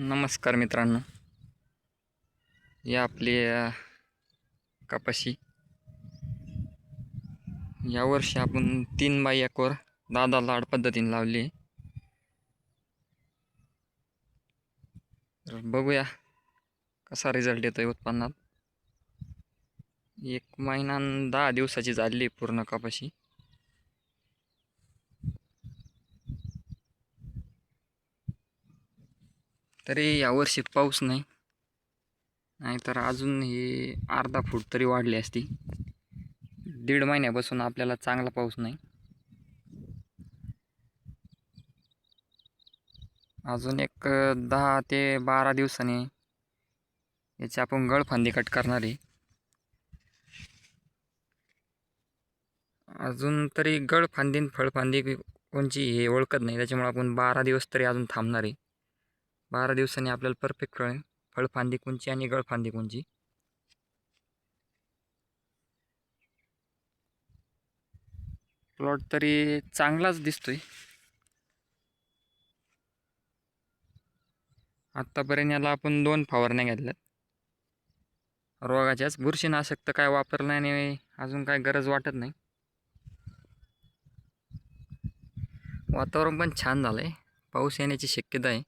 नमस्कार मित्रांनो. या आपली अ, कपाशी. यावर्षी आपण तीन बाय एकवर दादा लाड पद्धतीने लावली. आहे. तर बघूया कसा रिझल्ट येतो आहे उत्पन्नात. एक महिना दहा दिवसाची झाली आहे पूर्ण कपाशी. तरी यावर्षी पाऊस नाही. नाहीतर अजून हे अर्धा फूट तरी वाढली असती. दीड महिन्यापासून आपल्याला चांगला पाऊस नाही. अजून एक दहा ते बारा दिवसांनी याची आपण गळफांदी कट करणार आहे. अजून तरी गळफांदी आणि फळफांदी कोणची हे ओळखत नाही. त्याच्यामुळे आपण बारा दिवस तरी अजून थांबणार आहे. बारा दिवसांनी आपल्याला परफेक्ट कळेल. फळफांदी कुंची आणि गळफांदी कुंची प्लॉट तरी चांगलाच दिसतोय. आत्तापर्यंत याला आपण दोन फवारण्या घेतल्यात. रोगाच्याच बुरशीनाशक तर काय वापरलं नाही आणि अजून काय गरज वाटत नाही. वातावरण पण छान झालं आहे पाऊस येण्याची शक्यता आहे.